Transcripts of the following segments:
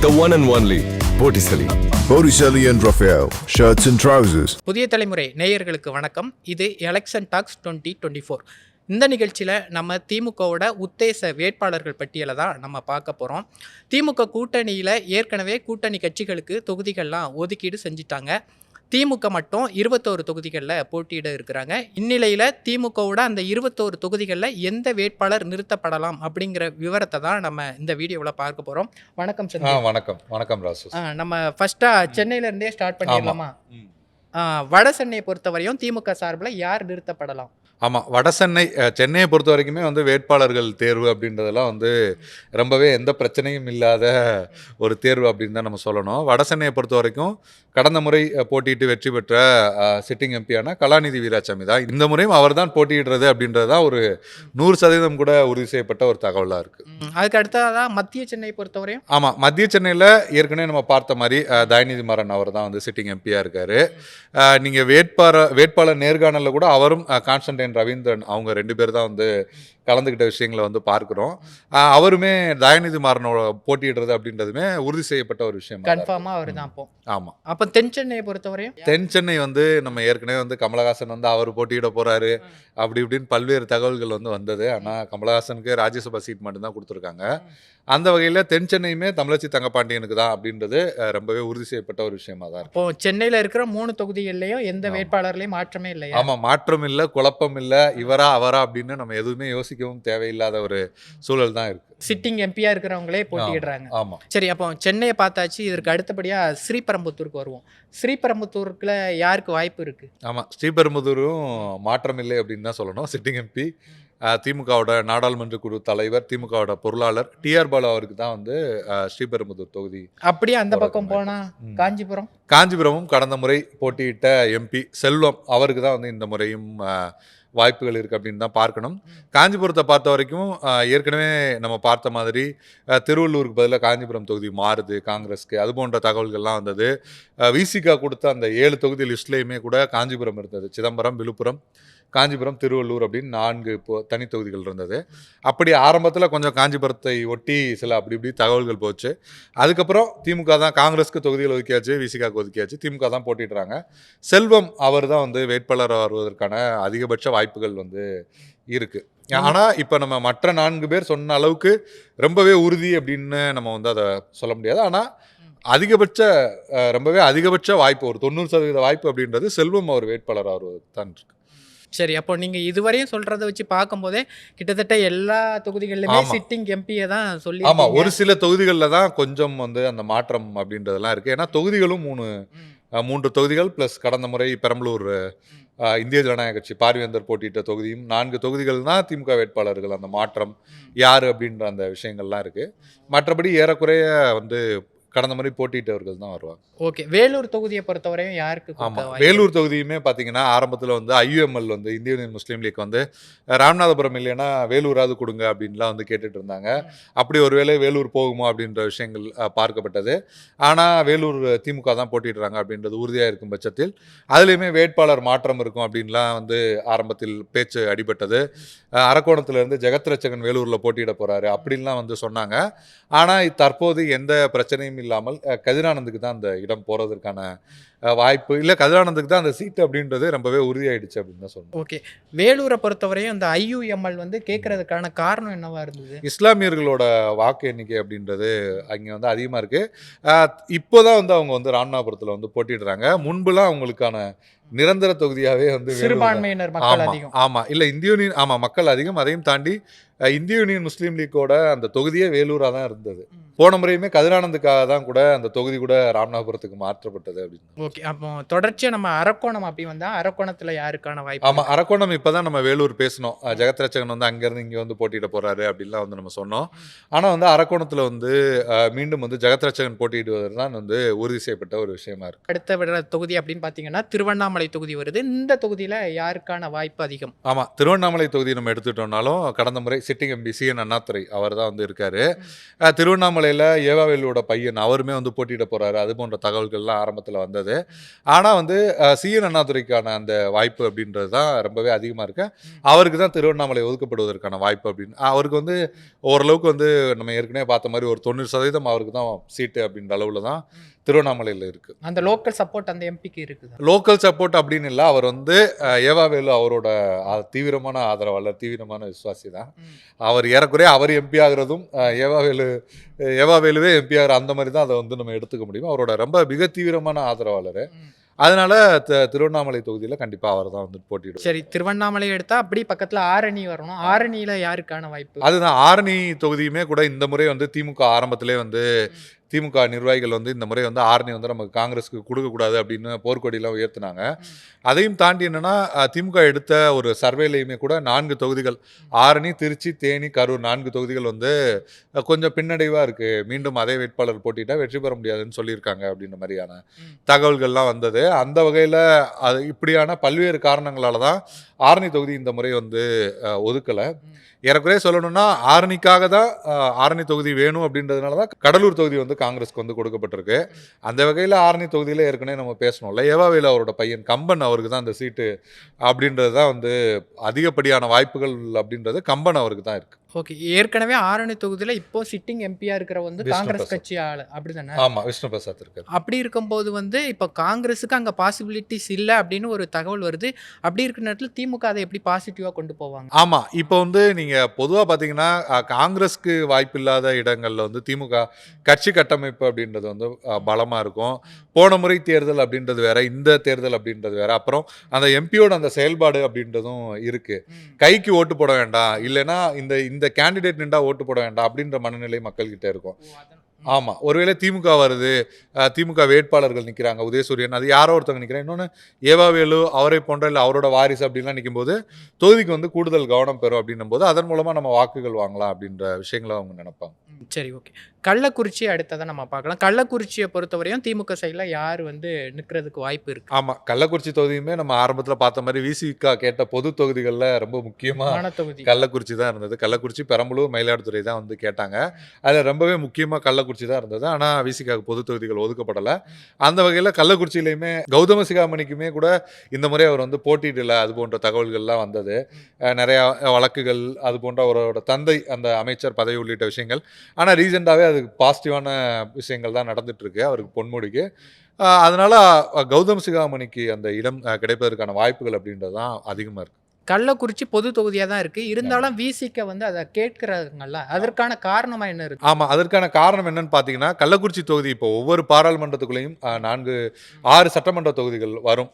the one and only Botticelli. Botticelli and Raphael, shirts and trousers. புதிய தலைமுறை நேயர்களுக்கு வணக்கம் இது election talks twenty twenty four இந்த நிகழ்ச்சியில் நம்ம திமுகவோட உத்தேச வேட்பாளர்கள் பட்டியலை தான் நம்ம பார்க்க போகிறோம் திமுக கூட்டணியில் ஏற்கனவே கூட்டணி கட்சிகளுக்கு தொகுதிகள்லாம் ஒதுக்கீடு செஞ்சிட்டாங்க திமுக மட்டும் இருபத்தோரு தொகுதிகளில் போட்டியிட இருக்கிறாங்க. இந்நிலையில் திமுகவோட அந்த இருபத்தோரு தொகுதிகளில் எந்த வேட்பாளர் நிறுத்தப்படலாம் அப்படிங்கிற விவரத்தை தான் நம்ம இந்த வீடியோவில் பார்க்க போகிறோம் வணக்கம் சந்தியா வணக்கம். வணக்கம் ராசு. நம்ம ஃபர்ஸ்ட்டாக சென்னையிலேருந்தே ஸ்டார்ட் பண்ணிடலாமா? வட சென்னையை பொறுத்தவரையும் திமுக சார்பில் யார் நிறுத்தப்படலாம்? ஆமாம் வட சென்னை சென்னையை பொறுத்த வரைக்குமே வந்து வேட்பாளர்கள் தேர்வு அப்படின்றதெல்லாம் வந்து ரொம்பவே எந்த பிரச்சனையும் இல்லாத ஒரு தேர்வு அப்படின்னு தான் நம்ம சொல்லணும். வட சென்னையை பொறுத்த வரைக்கும் கடந்த முறை போட்டியிட்டு வெற்றி பெற்ற சிட்டிங் எம்பியான கலாநிதி வீராசாமி தான். இந்த முறையும் அவர் தான் போட்டியிடுறது அப்படின்றது தான் ஒரு நூறு சதவீதம் கூட உறுதி செய்யப்பட்ட ஒரு தகவலாக இருக்குது அதுக்கு அடுத்ததான் மத்திய சென்னை பொறுத்தவரையும்? ஆமாம் மத்திய சென்னையில் ஏற்கனவே நம்ம பார்த்த மாதிரி தயநிதி மாறன் அவர் தான் வந்து சிட்டிங் எம்பியாக இருக்கார். நீங்கள் வேட்பாளர் வேட்பாளர் நேர்காணலில் கூட அவரும் கான்ஸ்டன்டைன் ரவீந்திரன் அவங்க ரெண்டு பேர் தான் வந்து கலந்துக்கிட்ட விஷயங்களை வந்து பார்க்குறோம். அவருமே தயநிதி மாறனோட போட்டியிடுறது அப்படின்றதுமே உறுதி செய்யப்பட்ட ஒரு விஷயம் கன்ஃபார்மாக அவர் தான் அப்போ. ஆமாம் அப்போ தென் சென்னையை பொறுத்தவரையும்? தென் சென்னை வந்து நம்ம ஏற்கனவே வந்து கமலஹாசன் வந்து அவர் போட்டியிட போறாரு. அப்படி இப்படின்னு பல்வேறு தகவல்கள் வந்து வந்தது. ஆனால் கமலஹாசனுக்கு ராஜ்யசபா சீட் மட்டும்தான் கொடுத்துருக்காங்க. அந்த வகையில் தென் சென்னையுமே தமிழச்சி தங்கப்பாண்டியனுக்கு தான் அப்படின்றது ரொம்பவே உறுதி செய்யப்பட்ட ஒரு விஷயமா தான் அப்போ சென்னையில் இருக்கிற மூணு தொகுதிகள்லையும் எந்த வேட்பாளர்லையும் மாற்றமே இல்லையா? ஆமாம் மாற்றம் இல்லை குழப்பம் இல்லை இவரா அவரா அப்படின்னு நம்ம எதுவுமே யோசிக்கவும் தேவையில்லாத ஒரு சூழல் தான் இருக்கு. சிட்டிங் எம்பியா இருக்கிறவங்களே போட்டியிடுறாங்க. ஆமாம் சரி அப்போ சென்னையை பார்த்தாச்சு இதற்கு அடுத்தபடியா ஸ்ரீபெரும்புத்தூருக்கு வருவோம். ஸ்ரீபெரும்புத்தூருக்குல யாருக்கு வாய்ப்பு இருக்கு? ஆமாம் ஸ்ரீபெரும்புதூரும் மாற்றம் இல்லை அப்படின்னு தான் சொல்லணும். சிட்டிங் எம்பி திமுகவோட நாடாளுமன்ற குழு தலைவர் திமுகவோட பொருளாளர் டிஆர் பாலு அவருக்கு தான் வந்து ஸ்ரீபெரும்புதூர் தொகுதி அப்படியே அந்த பக்கம் போனா. காஞ்சிபுரம்? காஞ்சிபுரமும் கடந்த முறை போட்டியிட்ட எம்பி செல்வம் அவருக்கு தான் வந்து இந்த முறையும் வாய்ப்புகள் இருக்குது அப்படின்னு தான் பார்க்கணும். காஞ்சிபுரத்தை பார்த்த வரைக்கும் ஏற்கனவே நம்ம பார்த்த மாதிரி திருவள்ளூருக்கு பதிலாக காஞ்சிபுரம் தொகுதி மாறுது காங்கிரஸ்க்கு. அது போன்ற தகவல்கள்லாம் வந்தது. விசிகா கொடுத்த அந்த ஏழு தொகுதி லிஸ்ட்லேயுமே கூட காஞ்சிபுரம் இருந்தது. சிதம்பரம் விழுப்புரம் காஞ்சிபுரம் திருவள்ளூர் அப்படின்னு நான்கு இப்போ தனி தொகுதிகள் இருந்தது. அப்படி ஆரம்பத்தில் கொஞ்சம் காஞ்சிபுரத்தை ஒட்டி சில அப்படி இப்படி தகவல்கள் போச்சு. அதுக்கப்புறம் திமுக தான் காங்கிரஸ்க்கு தொகுதிகள் ஒதுக்கியாச்சு விசிகாக்கு ஒதுக்கியாச்சு திமுக தான் போட்டிடுறாங்க. செல்வம் அவர் தான் வந்து வேட்பாளர் வருவதற்கான அதிகபட்ச வாய்ப்புகள் வந்து இருக்கு. ஆனால் இப்போ நம்ம மற்ற நான்கு பேர் சொன்ன அளவுக்கு ரொம்பவே உறுதி அப்படின்னு நம்ம வந்து அதை சொல்ல முடியாது. ஆனால் அதிகபட்ச ரொம்பவே அதிகபட்ச வாய்ப்பு ஒரு தொண்ணூறு சதவீத வாய்ப்பு அப்படின்றது செல்வம் அவர் வேட்பாளர் வருவதற்கு தான் இருக்கு. சரி அப்போ நீங்க இதுவரையும் சொல்றத வச்சு பார்க்கும்போதே கிட்டத்தட்ட எல்லா தொகுதிகளிலுமே. சிட்டிங் எம்பியை தான் சொல்லி ஆமா ஒரு சில தொகுதிகளில் தான் கொஞ்சம் வந்து அந்த மாற்றம் அப்படின்றதெல்லாம் இருக்கு. ஏன்னா தொகுதிகளும் மூணு மூன்று தொகுதிகள் ப்ளஸ் கடந்த முறை பெரம்பலூர் இந்திய ஜனநாயக கட்சி பார்வேந்தர் போட்டியிட்ட தொகுதியும் நான்கு தொகுதிகள் தான் திமுக வேட்பாளர்கள் அந்த மாற்றம் யார் அப்படின்ற அந்த விஷயங்கள்லாம் இருக்கு. மற்றபடி ஏறக்குறைய வந்து கடந்த முறை போட்டியிட்டவர்கள் தான் வருவாங்க. ஓகே வேலூர் தொகுதியை பொறுத்தவரையும் யாருக்கு கொடுக்க ஆமா வாய்ப்பு? வேலூர் தொகுதியுமே பார்த்தீங்கன்னா ஆரம்பத்தில் வந்து ஐயுஎம்எல் வந்து இந்திய யூனியன் முஸ்லீம் லீக் வந்து ராமநாதபுரம் இல்லைன்னா வேலூராவது கொடுங்க அப்படின்லாம் வந்து கேட்டுட்டு இருந்தாங்க. அப்படி ஒருவேளை வேலூர் போகுமா அப்படின்ற விஷயங்கள் பார்க்கப்பட்டது. ஆனால் வேலூர் திமுக தான் போட்டிடுறாங்க அப்படின்றது உறுதியாக இருக்கும் பட்சத்தில். அதுலேயுமே வேட்பாளர் மாற்றம் இருக்கும் அப்படின்லாம் வந்து ஆரம்பத்தில் பேச்சு அடிபட்டது. அரக்கோணத்திலிருந்து ஜெகத் ரட்சகன் வேலூரில் போட்டியிட போகிறாரு அப்படின்லாம் வந்து சொன்னாங்க. ஆனால் தற்போது எந்த பிரச்சனையும் இல்லாமல் கதிரானந்துக்கு தான் அந்த இடம் போகிறதுக்கான வாய்ப்பு. இல்லை கதிரானந்துக்கு தான் அந்த சீட்டு அப்படின்றது ரொம்பவே உறுதியாயிடுச்சு அப்படின்னு தான் சொல்லணும். ஓகே. வேலூரை பொறுத்தவரையும் அந்த ஐயுஎம்எல் வந்து கேட்கறதுக்கான காரணம் என்னவா இருந்தது? இஸ்லாமியர்களோட வாக்கு எண்ணிக்கை அப்படின்றது அங்கே வந்து அதிகமாக இருக்குது இப்போ தான் வந்து அவங்க வந்து ராமநாதபுரத்தில் வந்து போட்டிடுறாங்க முன்புலாம் அவங்களுக்கான நிரந்தர தொகுதியாகவே வந்து தான். சிறுபான்மையினர் மக்கள் அதிகம். ஆமா. இல்ல இந்திய யூனியன் ஆமா மக்கள் அதிகம். அதையும் தாண்டி இந்திய யூனியன் முஸ்லீம் லீக்கோட அந்த தொகுதியே வேலூரா தான் இருந்தது. போன முறையுமே கதிரானந்துக்காக தான் கூட அந்த தொகுதி கூட ராமநாதபுரத்துக்கு மாற்றப்பட்டது அப்படின்னு. ஓகே அப்போ தொடர்ச்சியா நம்ம அரக்கோணம் அப்படி வந்தா அரக்கோணத்துல யாருக்கான வாய்ப்பு ஆமா அரக்கோணம் இப்பதான் நம்ம வேலூர் பேசணும். அஹ், ஜெகத் ரட்சகன் வந்து அங்கிருந்து இங்க வந்து போட்டியிட போறாரு அப்படின்லாம் வந்து நம்ம சொன்னோம். ஆனா வந்து அரக்கோணத்துல வந்து மீண்டும் வந்து ஜெகத் ரட்சகன் போட்டியிடுவது தான் வந்து உறுதி செய்யப்பட்ட ஒரு விஷயமா இருக்கு. அடுத்த தொகுதி அப்படின்னு பாத்தீங்கன்னா திருவண்ணாமலை தொகுதி வருது. இந்த தொகுதியில யாருக்கான வாய்ப்பு அதிகம்? ஆமா திருவண்ணாமலை தொகுதி நம்ம எடுத்துட்டோம்னாலும் கடந்த முறை sitting MP C N Annadurai அவர் தான் வந்து இருக்காரு. திருவண்ணாமலையில ஏவாவேலுவோட பையன் அவருமே வந்து போட்டியிட போறாரு. அது போன்ற தகவல்கள்லாம் ஆரம்பத்தில் வந்தது. ஆனால் வந்து சிஎன் அண்ணாதுரைக்கான அந்த வாய்ப்பு அப்படின்றது தான் ரொம்பவே அதிகமாக இருக்கு. அவருக்கு தான் திருவண்ணாமலை ஒதுக்கப்படுவதற்கான வாய்ப்பு அப்படின்னு அவருக்கு வந்து ஓரளவுக்கு வந்து நம்ம ஏற்கனவே பார்த்த மாதிரி ஒரு தொண்ணூறு சதவீதம் அவருக்கு தான் சீட்டு அப்படின்ற அளவில் தான் திருவண்ணாமலையில் இருக்குது அந்த லோக்கல் சப்போர்ட் அந்த எம்பிக்கு இருக்குது? லோக்கல் சப்போர்ட் அப்படின்னு இல்லை அவர் வந்து ஏவாவேலு அவரோட தீவிரமான ஆதரவாளர் தீவிரமான விசுவாசி தான். அவர் ஏறக்குறைய அவர் எம்பி ஆகிறதும் ஏவாவேலு ஏவாவேலுவே எம்பி ஆகிற அந்த மாதிரி தான் அதை வந்து நம்ம எடுத்துக்க முடியும். அவரோட ரொம்ப மிக தீவிரமான ஆதரவாளர். அதனால த- திருவண்ணாமலை தொகுதியில் கண்டிப்பாக அவர் தான் வந்து போட்டியிடுவார். சரி திருவண்ணாமலை எடுத்தா அப்படி பக்கத்துல ஆரணி வரணும். ஆரணியில யாருக்கான வாய்ப்பு? அதுதான் ஆரணி தொகுதியுமே கூட இந்த முறை வந்து திமுக ஆரம்பத்திலே வந்து திமுக நிர்வாகிகள் வந்து இந்த முறை வந்து ஆரணி வந்து நமக்கு காங்கிரஸுக்கு கொடுக்கக்கூடாது அப்படின்னு போர்க்கொடியெல்லாம் உயர்த்தினாங்க. அதையும் தாண்டி என்னன்னா திமுக எடுத்த ஒரு சர்வேலையுமே கூட நான்கு தொகுதிகள் ஆரணி திருச்சி தேனி கரூர் நான்கு தொகுதிகள் வந்து கொஞ்சம் பின்னடைவாக இருக்கு. மீண்டும் அதே வேட்பாளர் போட்டிட்டா வெற்றி பெற முடியாதுன்னு சொல்லியிருக்காங்க அப்படின்ற மாதிரியான. தகவல்கள்லாம் வந்தது. அந்த வகையில் அது இப்படியான பல்வேறு காரணங்களால தான் ஆரணி தொகுதி இந்த முறை வந்து ஒதுக்கலை. ஏறக்குறைய சொல்லணும்னா ஆரணிக்காக தான் ஆரணி தொகுதி வேணும் அப்படின்றதுனால தான் கடலூர் தொகுதி வந்து காங்கிரஸ்க்கு வந்து கொடுக்கப்பட்டிருக்கு. அந்த வகையில் ஆரணி தொகுதியில் ஏற்கனவே நம்ம பேசணும்ல ஏவாவேலு அவரோட பையன் கம்பன் அவருக்கு தான் அந்த சீட்டு அப்படின்றது தான் வந்து அதிகப்படியான வாய்ப்புகள் அப்படின்றது கம்பன் அவருக்கு தான் இருக்கு. ஓகே. ஏற்கனவே ஆரணி தொகுதியில இப்போ சிட்டிங் எம்பியா இருக்கிற வந்து காங்கிரஸ். கட்சி ஆளு. அப்படிதானே? ஆமா விஷ்ணு பிரசாத் இருக்காரு. அப்படி இருக்கும்போது வந்து இப்போ காங்கிரஸுக்கு அங்கே பாசிபிலிட்டிஸ் இல்லை அப்படின்னு ஒரு தகவல் வருது. அப்படி இருக்கிற நேரத்தில் திமுக அதை எப்படி பாசிட்டிவாக கொண்டு போவாங்க? ஆமா இப்போ வந்து நீங்க பொதுவா பாத்தீங்கன்னா அஹ், காங்கிரஸ்க்கு வாய்ப்பு இல்லாத இடங்கள்ல வந்து திமுக கட்சி கட்டமைப்பு அப்படின்றது வந்து பலமா இருக்கும். போன முறை தேர்தல் அப்படின்றது வேற இந்த தேர்தல் அப்படின்றது வேற. அப்புறம் அந்த எம்பியோட அந்த செயல்பாடு அப்படின்றதும் இருக்கு. கைக்கு ஓட்டு போட வேண்டாம். இல்லைன்னா இந்த இந்த கேண்டிடேட் நின்றா ஓட்டு போட வேண்டாம் அப்படின்ற மனநிலை மக்கள்கிட்ட இருக்கும். ஆமா. ஒருவேளை திமுக வருது திமுக வேட்பாளர்கள் நிக்கிறாங்க உதயசூரியன் அது யாரோ ஒருத்தவங்க நிக்கிறாங்க. இன்னொன்னு ஏவாவேலு அவரை போன்ற இல்லை அவரோட வாரிசு அப்படின்லாம் நிக்கும்போது தொகுதிக்கு வந்து கூடுதல் கவனம் பெறும் அப்படின்னும் போது அதன் மூலமா நம்ம வாக்குகள் வாங்கலாம் அப்படின்ற விஷயங்களை அவங்க நினைப்பாங்க. சரி ஓகே. கள்ளக்குறிச்சி அடுத்ததை நம்ம பார்க்கலாம். கள்ளக்குறிச்சியை பொறுத்தவரையும் திமுக சைடில் யார் வந்து நிற்கிறதுக்கு வாய்ப்பு இருக்கு? ஆமா. கள்ளக்குறிச்சி தொகுதியுமே நம்ம ஆரம்பத்துல பார்த்த மாதிரி விசிகா கேட்ட பொது தொகுதிகளில் ரொம்ப முக்கியமா மான தொகுதி. கள்ளக்குறிச்சி தான் இருந்தது. கள்ளக்குறிச்சி பெரம்பலூர் மயிலாடுதுறை தான் வந்து கேட்டாங்க. அதில் ரொம்பவே முக்கியமாக கள்ளக்குறிச்சி தான் இருந்தது. ஆனால் விசிகாவுக்கு பொது தொகுதிகள் ஒதுக்கப்படலை. அந்த வகையில் கள்ளக்குறிச்சியிலையுமே கௌதம சிகாமணிக்குமே கூட இந்த முறை அவர் வந்து போட்டியிடல. அது போன்ற தகவல்கள்லாம் வந்தது. நிறையா வழக்குகள் அது போன்ற அவரோட தந்தை அந்த அமைச்சர் பதவி உள்ளிட்ட விஷயங்கள். ஆனால் ரீசெண்டாகவே அதுக்கு பாசிட்டிவான விஷயங்கள் தான் நடந்துட்டு இருக்கு அவருக்கு பொன்முடிக்கு. அதனால் அதனால கௌதம் சிகாமணிக்கு அந்த இடம் கிடைப்பதற்கான வாய்ப்புகள் அப்படின்றது தான் அதிகமாக இருக்கு. கள்ளக்குறிச்சி பொது தொகுதியாக தான் இருக்கு. இருந்தாலும் விசிக்க வந்து அதை கேட்கிறாங்கல்ல அதற்கான காரணமா என்ன இருக்கு? ஆமா அதற்கான காரணம் என்னன்னு பாத்தீங்கன்னா கள்ளக்குறிச்சி தொகுதி இப்போ ஒவ்வொரு பாராளுமன்றத்துக்குள்ளேயும் நான்கு ஆறு சட்டமன்ற தொகுதிகள் வரும்.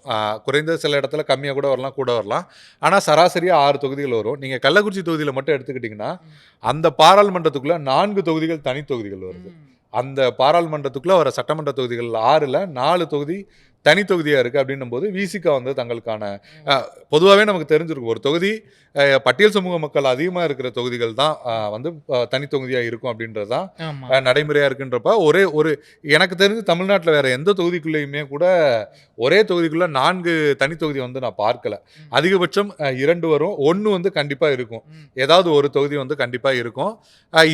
குறைந்த சில இடத்துல கம்மியாக கூட வரலாம் கூட வரலாம். ஆனால் சராசரியாக ஆறு தொகுதிகள் வரும். நீங்கள் கள்ளக்குறிச்சி தொகுதியில் மட்டும் எடுத்துக்கிட்டிங்கன்னா அந்த பாராளுமன்றத்துக்குள்ள நான்கு தொகுதிகள் தனி தொகுதிகள் வருது. அந்த பாராளுமன்றத்துக்குள்ள வர சட்டமன்ற தொகுதிகள் ஆறில் நாலு தொகுதி தனி தொகுதியாக இருக்குது அப்படின்னும் போது விசிகா வந்து தங்களுக்கான பொதுவாகவே நமக்கு தெரிஞ்சிருக்கும். ஒரு தொகுதி பட்டியல் சமூக மக்கள் அதிகமாக இருக்கிற தொகுதிகள் தான் வந்து அஹ், தனி தொகுதியாக இருக்கும் அப்படின்றது தான் ஆமா. அஹ், நடைமுறையா இருக்குன்றப்ப ஒரே ஒரு எனக்கு தெரிஞ்சு தமிழ்நாட்டில் வேற எந்த தொகுதிக்குள்ளேயுமே கூட ஒரே தொகுதிக்குள்ள நான்கு தனி தொகுதி வந்து நான் பார்க்கல. அதிகபட்சம் இரண்டு வரும். ஒன்று வந்து கண்டிப்பா இருக்கும். ஏதாவது ஒரு தொகுதி வந்து கண்டிப்பா இருக்கும்.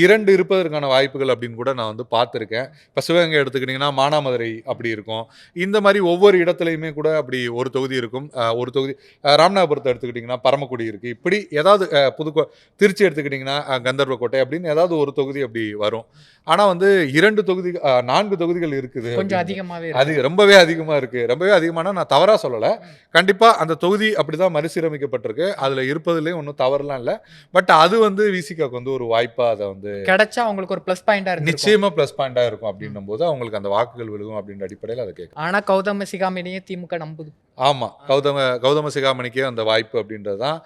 இரண்டு இருப்பதற்கான வாய்ப்புகள் அப்படின்னு கூட நான் வந்து பார்த்துருக்கேன். இப்போ சிவகங்கை எடுத்துக்கிட்டிங்கன்னா மானாமதுரை அப்படி இருக்கும். இந்த மாதிரி ஒவ்வொரு இடத்துலையுமே கூட அப்படி ஒரு தொகுதி இருக்கும். ஒரு தொகுதி ராமநாதபுரத்தை எடுத்துக்கிட்டிங்கன்னா பரமக்குடி இருக்கு. இப்படி ஏதாவது அஹ், புதுக்கோ திருச்சி எடுத்துக்கிட்டிங்கன்னா கந்தர்வக்கோட்டை அப்படின்னு ஏதாவது ஒரு தொகுதி அப்படி வரும். ஆனா வந்து இரண்டு தொகுதி நான்கு தொகுதிகள் இருக்குது கொஞ்சம் இருக்கு. அது ரொம்பவே அதிகமா இருக்கு. ரொம்பவே அதிகமான நான் தவறா சொல்லல. கண்டிப்பா அந்த தொகுதி அப்படிதான் மறுசீரமைக்கப்பட்டிருக்கு. அதுல இருப்பதுலயும் ஒன்றும் தவறுலாம் இல்ல. பட் அது வந்து விசிகாக்கு வந்து ஒரு வாய்ப்பா அதை வந்து கிடைச்சா அவங்களுக்கு ஒரு ப்ளஸ் பாயிண்டா இருக்கு நிச்சயமா ப்ளஸ் பாயிண்டா இருக்கும் அப்படின்னும் போது அவங்களுக்கு அந்த வாக்குகள் விழுகும் அப்படின்ற அடிப்படையில் அதை கேட்கும் ஆனா கௌதம சிகாமணியே திமுக நம்புது. ஆமாம் கௌதம கௌதம சிகாமணிக்கே அந்த வாய்ப்பு அப்படின்றது தான்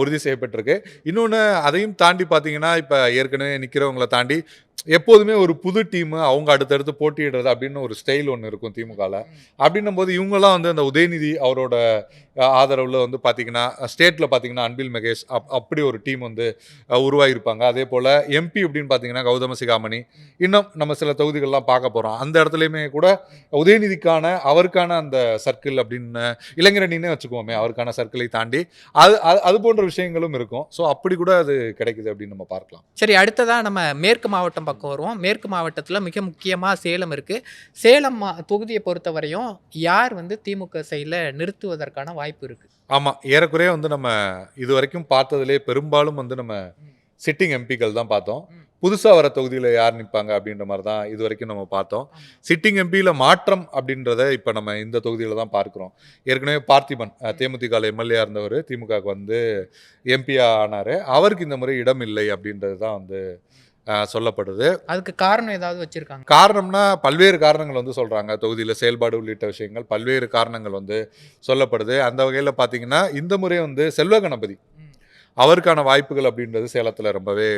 உறுதி செய்யப்பட்டிருக்கு. இன்னொன்று அதையும் தாண்டி பார்த்தீங்கன்னா இப்போ ஏற்கனவே நிற்கிறவங்கள தாண்டி எப்போதுமே ஒரு புது டீம் அவங்க அடுத்தடுத்து போட்டியிடுறது அப்படின்னு ஒரு ஸ்டைல் ஒன்று இருக்கும் திமுகவில் அப்படின்னும் போது இவங்கெல்லாம் வந்து அந்த உதயநிதி அவரோட ஆதரவில் வந்து பார்த்தீங்கன்னா ஸ்டேட்டில் பார்த்தீங்கன்னா அன்பில் மகேஷ் அப் அப்படி ஒரு டீம் வந்து உருவாகியிருப்பாங்க அதே போல் எம்பி அப்படின்னு பார்த்தீங்கன்னா கௌதம சிகாமணி. இன்னும் நம்ம சில தொகுதிகள்லாம் பார்க்க போகிறோம் அந்த இடத்துலையுமே கூட உதயநிதிக்கான அவருக்கான அந்த சர்க்கிள் அப்படின்னு இளைஞரணினே வச்சுக்குவோமே அவருக்கான சர்க்கிளை தாண்டி. அது அது- அது போன்ற விஷயங்களும் இருக்கும். ஸோ அப்படி கூட அது கிடைக்குது அப்படின்னு நம்ம பார்க்கலாம். சரி அடுத்ததாக நம்ம மேற்கு மாவட்டம் பக்கம் வருவோம். மேற்கு மாவட்டத்தில் மிக முக்கியமாக சேலம் இருக்குது சேலம் மா தொகுதியை பொறுத்தவரையும் யார் வந்து திமுக சைடில் நிறுத்துவதற்கான வாய்ப்பு இருக்குது ஆமாம் ஏறக்குறைய வந்து நம்ம இது வரைக்கும் பார்த்ததுலே பெரும்பாலும் வந்து நம்ம சிட்டிங் எம்பிக்கள் தான் பார்த்தோம். புதுசாக வர தொகுதியில் யார் நிற்பாங்க அப்படின்ற மாதிரி தான் இது வரைக்கும் நம்ம பார்த்தோம். சிட்டிங் எம்பியில் மாற்றம் அப்படின்றத இப்போ நம்ம இந்த தொகுதியில் தான் பார்க்குறோம். ஏற்கனவே பார்த்திபன் தேமுதிக எம்எல்ஏ இருந்தவர் திமுகவுக்கு வந்து எம்பியா ஆனார். அவருக்கு இந்த முறை இடம் இல்லை அப்படின்றது தான் வந்து சொல்லப்படுது. அதுக்கு காரணம் ஏதாவது வச்சுருக்காங்க? காரணம்னா பல்வேறு காரணங்கள் வந்து சொல்கிறாங்க தொகுதியில் செயல்பாடு உள்ளிட்ட விஷயங்கள் பல்வேறு காரணங்கள் வந்து சொல்லப்படுது. அந்த வகையில் பார்த்தீங்கன்னா இந்த முறை வந்து செல்வ கணபதி. அவருக்கான வாய்ப்புகள் அப்படின்றது சேலத்தில் ரொம்பவே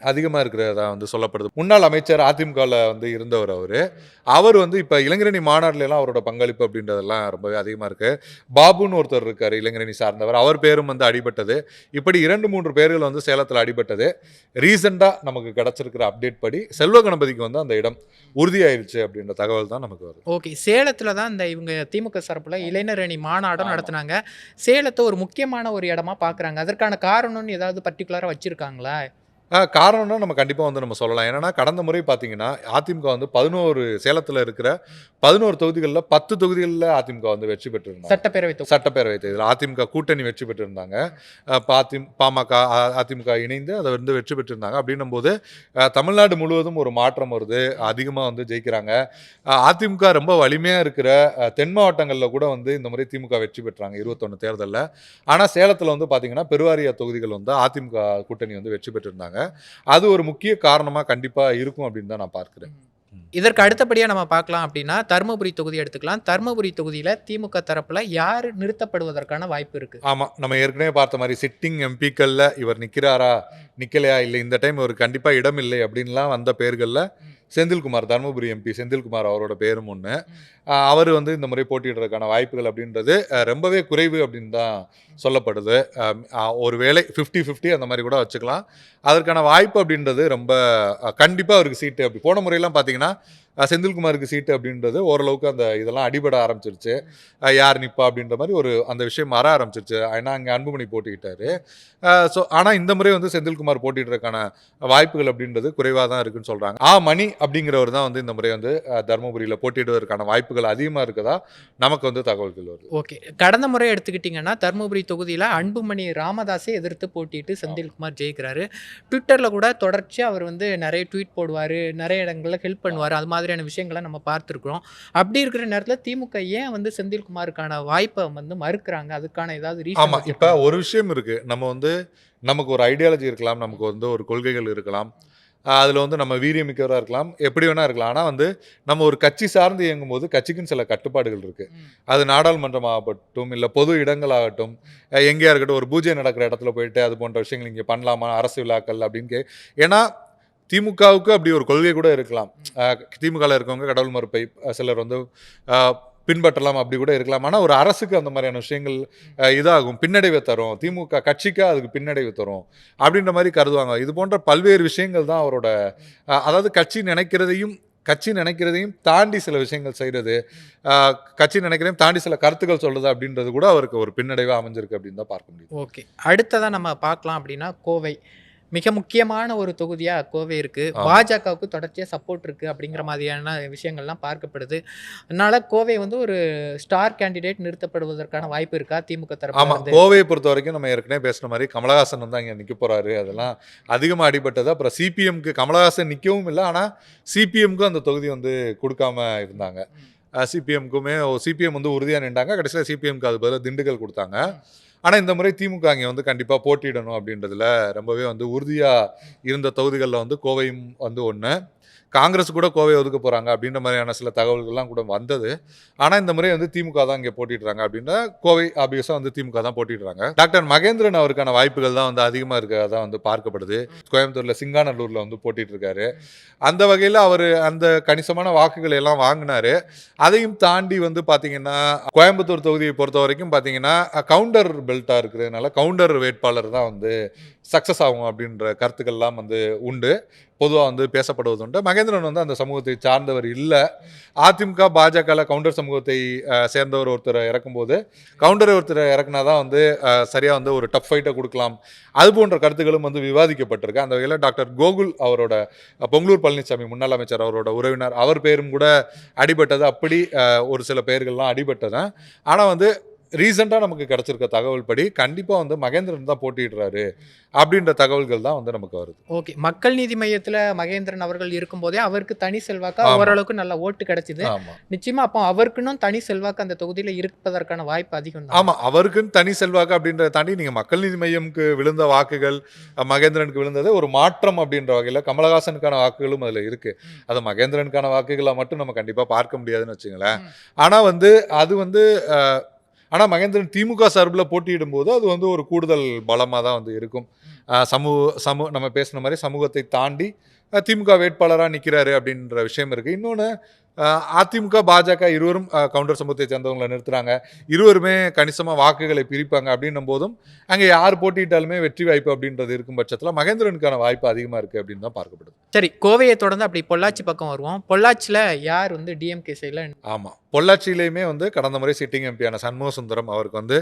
அதிகமாக இருக்கிறதா வந்து சொல்லப்படுது. முன்னாள் அமைச்சர் அதிமுகவில் வந்து இருந்தவர் அவர். அவர் வந்து இப்போ இளைஞரணி மாநாடுல எல்லாம் அவரோட பங்களிப்பு அப்படின்றதெல்லாம் ரொம்பவே அதிகமாக இருக்கு. பாபுன்னு ஒருத்தர் இருக்கார் இளைஞரணி சார்ந்தவர். அவர் பேரும் வந்து அடிபட்டது. இப்படி இரண்டு மூன்று பேர்கள் வந்து சேலத்தில் அடிபட்டது. ரீசெண்டாக நமக்கு கிடைச்சிருக்கிற அப்டேட் படி செல்வ கணபதிக்கு வந்து அந்த இடம் உறுதியாயிருச்சு அப்படின்ற தகவல் தான் நமக்கு வருது. ஓகே. சேலத்தில் தான் இந்த இவங்க திமுக சார்பில் இளைஞர் அணி மாநாடும். நடத்துனாங்க. சேலத்தை ஒரு முக்கியமான ஒரு இடமா பார்க்குறாங்க அதற்கான காரணம்னு ஏதாவது பர்டிகுலராக வச்சுருக்காங்களா? காரணம்னா நம்ம கண்டிப்பாக வந்து நம்ம சொல்லலாம். ஏன்னா கடந்த முறை பார்த்தீங்கன்னா அதிமுக வந்து பதினோரு சேலத்தில் இருக்கிற பதினோரு தொகுதிகளில் பத்து தொகுதிகளில் அதிமுக வந்து வெற்றி பெற்றிருந்தாங்க. சட்டப்பேரவை சட்டப்பேரவை தேர்தல். அதிமுக கூட்டணி வெற்றி பெற்றிருந்தாங்க. அஹ் பாதி பாமக அதிமுக இணைந்து அதை வந்து வெற்றி பெற்றிருந்தாங்க. அப்படின்னும் போது தமிழ்நாடு முழுவதும் ஒரு மாற்றம் வருது. அதிகமாக வந்து ஜெயிக்கிறாங்க. அதிமுக ரொம்ப வலிமையாக இருக்கிற தென் மாவட்டங்களில் கூட வந்து இந்த முறை திமுக வெற்றி பெற்றாங்க இருபத்தொன்று தேர்தலில். ஆனால் சேலத்தில் வந்து பார்த்தீங்கன்னா பெருவாரியா தொகுதிகள் வந்து அதிமுக கூட்டணி வந்து வெற்றி பெற்றிருந்தாங்க. அது ஒரு முக்கிய காரணமாக கண்டிப்பாக இருக்கும் அப்படின்னு தான் நான் பார்க்குறேன். இதற்கு அடுத்தபடியாக நம்ம பார்க்கலாம் அப்படின்னா தருமபுரி தொகுதி எடுத்துக்கலாம். தருமபுரி தொகுதியில் திமுக தரப்பில் யார் நிறுத்தப்படுவதற்கான வாய்ப்பு இருக்குது ஆமாம் நம்ம ஏற்கனவே பார்த்த மாதிரி சிட்டிங் எம்பிக்களில் இவர் நிற்கிறாரா நிற்கலையா இல்லை இந்த டைம் இவர் கண்டிப்பாக இடம் இல்லை அப்படின்லாம் வந்த பேர்களில் செந்தில்குமார் தருமபுரி எம்பி செந்தில்குமார் அவரோட பேரும் ஒன்று அவர் வந்து இந்த முறை போட்டியிடுறதுக்கான வாய்ப்புகள் அப்படின்றது ரொம்பவே குறைவு அப்படின்னு தான் சொல்லப்படுது. ஒரு வேலை ஃபிஃப்டி ஃபிஃப்டி அந்த மாதிரி கூட வச்சுக்கலாம். அதற்கான வாய்ப்பு அப்படின்றது ரொம்ப கண்டிப்பாக அவருக்கு சீட்டு. அப்படி போன முறையெல்லாம் பார்த்தீங்கன்னா செந்தில்குமாருக்கு சீட்டு அப்படின்றது ஓரளவுக்கு அந்த இதெல்லாம் அடிபட ஆரம்பிச்சிருச்சு. யார் நிப்பா அப்படின்ற மாதிரி ஒரு அந்த விஷயம் வர ஆரம்பிச்சிருச்சு. ஏன்னா அங்கே அன்புமணி போட்டிக்கிட்டாரு. ஸோ ஆனால் இந்த முறை வந்து செந்தில்குமார் போட்டிடுறதுக்கான வாய்ப்புகள் அப்படின்றது குறைவாக தான் இருக்குன்னு சொல்கிறாங்க ஆ மணி அப்படிங்கிறவர் தான் வந்து இந்த முறை வந்து தருமபுரியில் போட்டியிடுவதற்கான வாய்ப்புகள் அதிகமாக இருக்கதா நமக்கு வந்து தகவல்கள் வருது. ஓகே. கடந்த முறை எடுத்துக்கிட்டிங்கன்னா தருமபுரி தொகுதியில் அன்புமணி ராமதாஸை எதிர்த்து போட்டிட்டு செந்தில்குமார் ஜெயிக்கிறாரு. ட்விட்டரில் கூட தொடர்ச்சியாக அவர் வந்து நிறைய ட்வீட் போடுவார். நிறைய இடங்களில் ஹெல்ப் பண்ணுவார். அது மாதிரியான விஷயங்களை நம்ம பார்த்துருக்குறோம். அப்படி இருக்கிற நேரத்தில் திமுக ஏன் வந்து செந்தில்குமாருக்கான வாய்ப்பை வந்து மறுக்கிறாங்க? அதுக்கான ஏதாவது ரீசன் இப்போ ஒரு விஷயம் இருக்குது நம்ம வந்து நமக்கு ஒரு ஐடியாலஜி இருக்கலாம் நமக்கு வந்து ஒரு கொள்கைகள் இருக்கலாம். அதில் வந்து நம்ம வீரியமிக்கவராக இருக்கலாம். எப்படி வேணா இருக்கலாம். ஆனால் வந்து நம்ம ஒரு கட்சி சார்ந்து இயங்கும்போது கட்சிக்குன்னு சில கட்டுப்பாடுகள் இருக்குது அது நாடாளுமன்றமாகட்டும் இல்லை பொது இடங்களாகட்டும் எங்கேயா இருக்கட்டும் ஒரு பூஜை நடக்கிற இடத்துல போயிட்டு அது போன்ற விஷயங்கள் இங்கே பண்ணலாமா? அரசு விழாக்கள் அப்படின்னு கே ஏன்னா திமுகவுக்கு அப்படி ஒரு கொள்கை கூட இருக்கலாம். திமுகவில் இருக்கவங்க கடவுள் மறுப்பை சிலர் வந்து பின்பற்றலாம் அப்படி கூட இருக்கலாம். ஆனால் ஒரு அரசுக்கு அந்த மாதிரியான விஷயங்கள் இதாகும். பின்னடைவை தரும். திமுக கட்சிக்கு அதுக்கு பின்னடைவு தரும். அப்படின்ற மாதிரி கருதுவாங்க. இது போன்ற பல்வேறு விஷயங்கள் தான் அவரோட அதாவது கட்சி நினைக்கிறதையும் கட்சி நினைக்கிறதையும் தாண்டி சில விஷயங்கள் செய்கிறது கட்சி நினைக்கிறதையும் தாண்டி சில கருத்துக்கள் சொல்கிறது அப்படின்றது கூட அவருக்கு ஒரு பின்னடைவாக அமைஞ்சிருக்கு அப்படின்னு தான் பார்க்க முடியும் ஓகே. அடுத்ததாக நம்ம பார்க்கலாம் அப்படின்னா கோவை. மிக முக்கியமான ஒரு தொகுதியாக கோவை இருக்குது. பாஜகவுக்கு தொடர்ச்சியாக சப்போர்ட் இருக்குது அப்படிங்கிற மாதிரியான விஷயங்கள்லாம் பார்க்கப்படுது. அதனால கோவை வந்து ஒரு ஸ்டார் கேண்டிடேட் நிறுத்தப்படுவதற்கான வாய்ப்பு இருக்கா? திமுக இருந்து? கோவையை பொறுத்த வரைக்கும் நம்ம ஏற்கனவே பேசுன மாதிரி கமலஹாசன் வந்து அங்கே நிற்க போறாரு. அதெல்லாம் அதிகமாக அடிபட்டது அப்புறம் சிபிஎம்க்கு கமலஹாசன் நிற்கவும் இல்லை. ஆனால் சிபிஎம்க்கும் அந்த தொகுதி வந்து கொடுக்காம இருந்தாங்க. சிபிஎம்க்குமே சிபிஎம் வந்து உறுதியாக நின்றாங்க. கடைசியில் சிபிஎம்க்கு அது பதிலாக திண்டுக்கல் கொடுத்தாங்க. ஆனால் இந்த முறை திமுக அங்கே வந்து கண்டிப்பாக போட்டியிடணும் அப்படின்றதுல ரொம்பவே வந்து உறுதியாக இருந்த தொகுதிகளில் வந்து கோவையும் வந்து ஒன்று காங்கிரஸ் கூட கோவை ஒதுக்க போகிறாங்க அப்படின்ற மாதிரியான சில தகவல்கள்லாம் கூட வந்தது. ஆனால் இந்த முறை வந்து திமுக தான் இங்கே போட்டிடுறாங்க அப்படின்னா கோவை ஆபியஸாக வந்து திமுக தான் போட்டிடுறாங்க. டாக்டர் மகேந்திரன் அவருக்கான வாய்ப்புகள் தான் வந்து அதிகமாக இருக்கிறதா வந்து பார்க்கப்படுது. கோயம்புத்தூரில் சிங்காநல்லூரில் வந்து போட்டிட்டு இருக்காரு அந்த வகையில் அவர் அந்த கணிசமான வாக்குகளை எல்லாம் வாங்கினாரு. அதையும் தாண்டி வந்து பார்த்தீங்கன்னா கோயம்புத்தூர் தொகுதியை பொறுத்த வரைக்கும் பார்த்தீங்கன்னா கவுண்டர் பெல்ட்டாக இருக்கிறதுனால கவுண்டர் வேட்பாளர் தான் வந்து சக்ஸஸ் ஆகும் அப்படின்ற கருத்துக்கள்லாம் வந்து உண்டு. பொதுவாக வந்து பேசப்படுவது உண்டு. மகேந்திரன் வந்து அந்த சமூகத்தை சார்ந்தவர் இல்லை. அதிமுக பாஜகவில் கவுண்டர் சமூகத்தை சேர்ந்தவர் ஒருத்தரை இறக்கும்போது கவுண்டர் ஒருத்தரை இறக்குனா தான் வந்து சரியாக வந்து ஒரு டஃப் ஃபைட்டை கொடுக்கலாம். அது போன்ற கருத்துக்களும் வந்து விவாதிக்கப்பட்டிருக்கு. அந்த வகையில் டாக்டர் கோகுல் அவரோட பொங்கலூர் பழனிசாமி முன்னாள் அமைச்சர் அவரோட உறவினர் அவர் பேரும் கூட அடிபட்டது. அப்படி ஒரு சில பெயர்கள்லாம் அடிபட்டது. ஆனால் வந்து ரீசெண்டாக நமக்கு கிடைச்சிருக்க தகவல் படி கண்டிப்பாக வந்து மகேந்திரன் தான் போட்டிடுறாரு அப்படின்ற தகவல்கள் தான் வந்து நமக்கு வருது. ஓகே. மக்கள் நீதி மையத்தில் மகேந்திரன் அவர்கள் இருக்கும்போதே அவருக்கு தனி செல்வாக்கா. ஓரளவுக்கு நல்ல ஓட்டு கிடைச்சிது. ஆமாம் நிச்சயமா அப்போ அவருக்குன்னு தனி செல்வாக்கு அந்த தொகுதியில இருப்பதற்கான வாய்ப்பு அதிகம் தான். ஆமா அவருக்குன்னு தனி செல்வாக்கு அப்படின்றத தாண்டி நீங்க மக்கள் நீதி மையம்க்கு விழுந்த வாக்குகள் மகேந்திரனுக்கு விழுந்தது ஒரு மாற்றம் அப்படின்ற வகையில கமலஹாசனுக்கான வாக்குகளும் அதுல இருக்கு. அது மகேந்திரனுக்கான வாக்குகளை மட்டும் நம்ம கண்டிப்பா பார்க்க முடியாதுன்னு வச்சுங்களேன். ம். ஆனா வந்து அது வந்து அஹ், ஆனா மகேந்திரன் திமுக சார்பில் போட்டியிடும் போது அது வந்து ஒரு கூடுதல் பலமா தான் வந்து இருக்கும். சமூக சமூக நம்ம பேசின மாதிரி சமூகத்தை தாண்டி திமுக வேட்பாளராக நிற்கிறாரு அப்படின்ற விஷயம் இருக்கு. இன்னொன்று அதிமுக பாஜக இருவரும் கவுண்டர் சமூகத்தை சேர்ந்தவங்களை நிறுத்துறாங்க. இருவருமே கணிசமாக வாக்குகளை பிரிப்பாங்க அப்படின்னும் போதும் அங்கே யார் போட்டியிட்டாலுமே வெற்றி வாய்ப்பு அப்படின்றது இருக்கும் பட்சத்தில் மகேந்திரனுக்கான வாய்ப்பு அதிகமாக இருக்குது அப்படின்னு தான் பார்க்கப்படுது. சரி கோவையை தொடர்ந்து அப்படி பொள்ளாச்சி பக்கம் வருவோம். பொள்ளாச்சியில் யார் வந்து டிஎம்கே சைடில் ஆமாம் பொள்ளாச்சியிலையுமே வந்து கடந்த முறை சிட்டிங் எம்பியான சண்முக சுந்தரம் அவருக்கு வந்து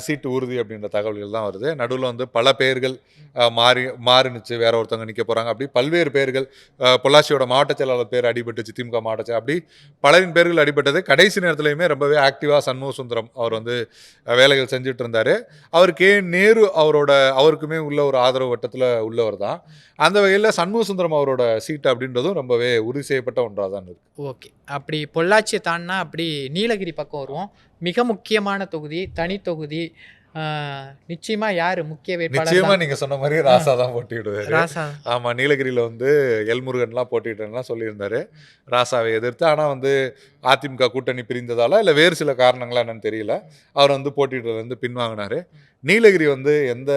சீட்டு உறுதி அப்படின்ற தகவல்கள் தான் வருது. நடுவில் வந்து பல பேர்கள் அஹ், மாறி மாறினுச்சு. வேற ஒருத்தவங்க நிற்க போகிறாங்க அப்படி பல்வேறு பேர்கள் அஹ், பொள்ளாச்சியோட மாவட்ட செயலாளர் பேர் அடிபட்டுச்சு. திமுக மாவட்ட செயலர் காட்டி பலரின் பேர்கள் அடிபட்டது. கடைசி நேரத்துலையுமே ரொம்பவே ஆக்டிவாக சண்முக சுந்தரம் அவர் வந்து வேலைகள் செஞ்சுட்டு இருந்தார் அவர் கே நேரு அவரோட அவருக்குமே உள்ள ஒரு ஆதரவு வட்டத்தில் உள்ளவர் தான். அந்த வகையில் சண்முக சுந்தரம் அவரோட சீட்டு அப்படின்றதும் ரொம்பவே உறுதி செய்யப்பட்ட ஒன்றாக தான் இருக்குது ஓகே. அப்படி பொள்ளாச்சியை தாண்டினா அப்படி நீலகிரி பக்கம் வருவோம். மிக முக்கியமான தொகுதி தனி தொகுதி நிச்சயமா யாரு முக்கிய நிச்சயமா வேட்பாளர் நீங்க சொன்ன மாதிரி ராசா தான் போட்டியிடுவாரு. ஆமா நீலகிரியில வந்து எல்முருகன்லாம் போட்டிட்டேன்லாம் சொல்லியிருந்தாரு. ராசாவை எதிர்த்து ஆனா வந்து அதிமுக கூட்டணி பிரிந்ததால இல்ல வேறு சில காரணங்களா என்னன்னு தெரியல. அவர் வந்து போட்டியிடுறதுல இருந்து பின்வாங்கினாரு. நீலகிரி வந்து எந்த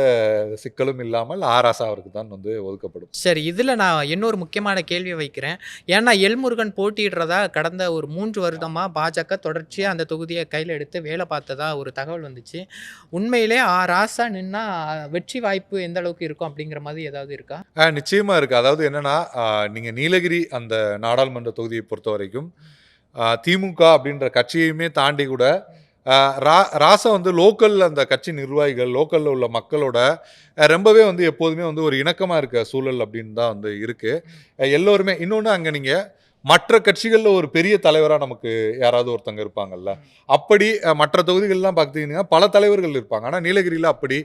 சிக்கலும் இல்லாமல் ஆ ராசா அவருக்கு தான் வந்து ஒதுக்கப்படும். சரி இதில் நான் இன்னொரு முக்கியமான கேள்வி வைக்கிறேன். ஏன்னா எல்முருகன் போட்டியிடுறதா கடந்த ஒரு மூன்று வருடமாக பாஜக தொடர்ச்சியாக அந்த தொகுதியை கையில் எடுத்து வேலை பார்த்ததா ஒரு தகவல் வந்துச்சு. உண்மையிலே ஆ ராசா நின்னா வெற்றி வாய்ப்பு எந்த அளவுக்கு இருக்கும் அப்படிங்கிற மாதிரி ஏதாவது இருக்கா? ஆஹ் நிச்சயமா இருக்கு. அதாவது என்னன்னா ஆஹ் நீங்க நீலகிரி அந்த நாடாளுமன்ற தொகுதியை பொறுத்த வரைக்கும் திமுக அப்படின்ற கட்சியையுமே தாண்டி கூட ரா- ராசா வந்து லோக்கலில் அந்த கட்சி நிர்வாகிகள் லோக்கலில் உள்ள மக்களோட ரொம்பவே வந்து எப்போதுமே வந்து ஒரு இணக்கமாக இருக்க சூழல் அப்படின்னு தான் வந்து இருக்குது எல்லோருமே இன்னொன்று அங்கே நீங்கள் மற்ற கட்சிகளில் ஒரு பெரிய தலைவராக நமக்கு யாராவது ஒருத்தங்க இருப்பாங்கல்ல. அப்படி மற்ற தொகுதிகள்லாம் பார்த்தீங்கன்னா பல தலைவர்கள் இருப்பாங்க. ஆனால் நீலகிரியில் அப்படி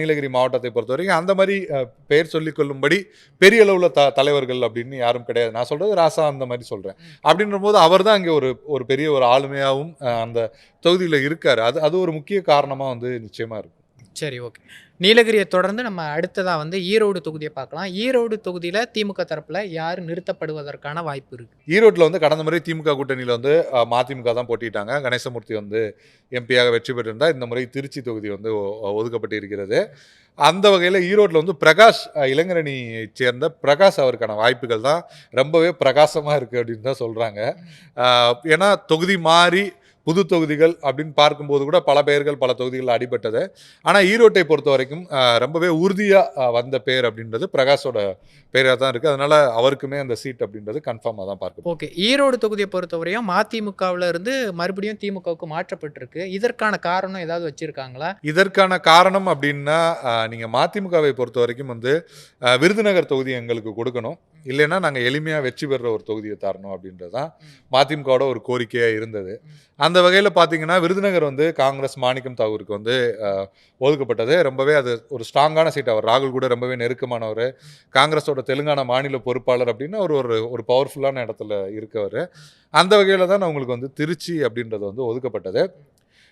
நீலகிரி மாவட்டத்தை பொறுத்த வரைக்கும் அந்த மாதிரி பெயர் சொல்லிக் கொள்ளும்படி பெரிய அளவில் த தலைவர்கள் அப்படின்னு யாரும் கிடையாது. நான் சொல்கிறது ராசா அந்த மாதிரி சொல்கிறேன் அப்படின்ற போது அவர் தான் அங்கே ஒரு ஒரு பெரிய ஒரு ஆளுமையாகவும் அந்த தொகுதியில் இருக்கார். அது அது ஒரு முக்கிய காரணமாக வந்து நிச்சயமாக இருக்கும். சரி ஓகே. நீலகிரியை தொடர்ந்து நம்ம அடுத்ததாக வந்து ஈரோடு தொகுதியை பார்க்கலாம். ஈரோடு தொகுதியில் திமுக தரப்பில் யார் நிறுத்தப்படுவதற்கான வாய்ப்பு இருக்கு? ஈரோட்டில் வந்து கடந்த முறை திமுக கூட்டணியில் வந்து மதிமுக தான் போட்டிட்டாங்க. கணேசமூர்த்தி வந்து எம்பியாக வெற்றி பெற்றிருந்தார் இந்த முறை திருச்சி தொகுதி வந்து ஒதுக்கப்பட்டு இருக்கிறது அந்த வகையில் ஈரோட்டில் வந்து பிரகாஷ் இளைஞரணியை சேர்ந்த பிரகாஷ் அவருக்கான வாய்ப்புகள் தான் ரொம்பவே பிரகாசமாக இருக்குது அப்படின்னு தான் சொல்கிறாங்க ஏன்னா தொகுதி மாறி புது தொகுதிகள் அப்படின்னு பார்க்கும்போது கூட பல பெயர்கள் பல தொகுதிகளில் அடிபட்டது. ஆனால் ஈரோட்டை பொறுத்த வரைக்கும் ரொம்பவே உறுதியாக வந்த பேர் அப்படின்றது பிரகாஷோட பேராக தான் இருக்குது அதனால அவருக்குமே அந்த சீட் அப்படின்றது கன்ஃபார்மாக தான் பார்க்க ஓகே. ஈரோடு தொகுதியை பொறுத்தவரையும் மதிமுகவில் இருந்து மறுபடியும் திமுகவுக்கு மாற்றப்பட்டிருக்கு. இதற்கான காரணம் ஏதாவது வச்சிருக்காங்களா? இதற்கான காரணம் அப்படின்னா அஹ், நீங்க மதிமுகவை பொறுத்த வரைக்கும் வந்து விருதுநகர் தொகுதி எங்களுக்கு கொடுக்கணும். இல்லைன்னா நாங்கள் எளிமையாக வெற்றி பெறுற ஒரு தொகுதியை தரணும் அப்படின்றது தான் மதிமுகவோட ஒரு கோரிக்கையாக இருந்தது. அந்த வகையில் பார்த்தீங்கன்னா விருதுநகர் வந்து காங்கிரஸ் மாணிக்கம் தாகூருக்கு வந்து ஒதுக்கப்பட்டது. ரொம்பவே அது ஒரு ஸ்ட்ராங்கான சீட் அவர் ராகுல் கூட ரொம்பவே நெருக்கமானவர். காங்கிரஸோட தெலுங்கானா மாநில பொறுப்பாளர் அப்படின்னு அவர் ஒரு ஒரு பவர்ஃபுல்லான இடத்துல இருக்கவர். அந்த வகையில் தான் உங்களுக்கு வந்து திருச்சி அப்படின்றது வந்து ஒதுக்கப்பட்டது.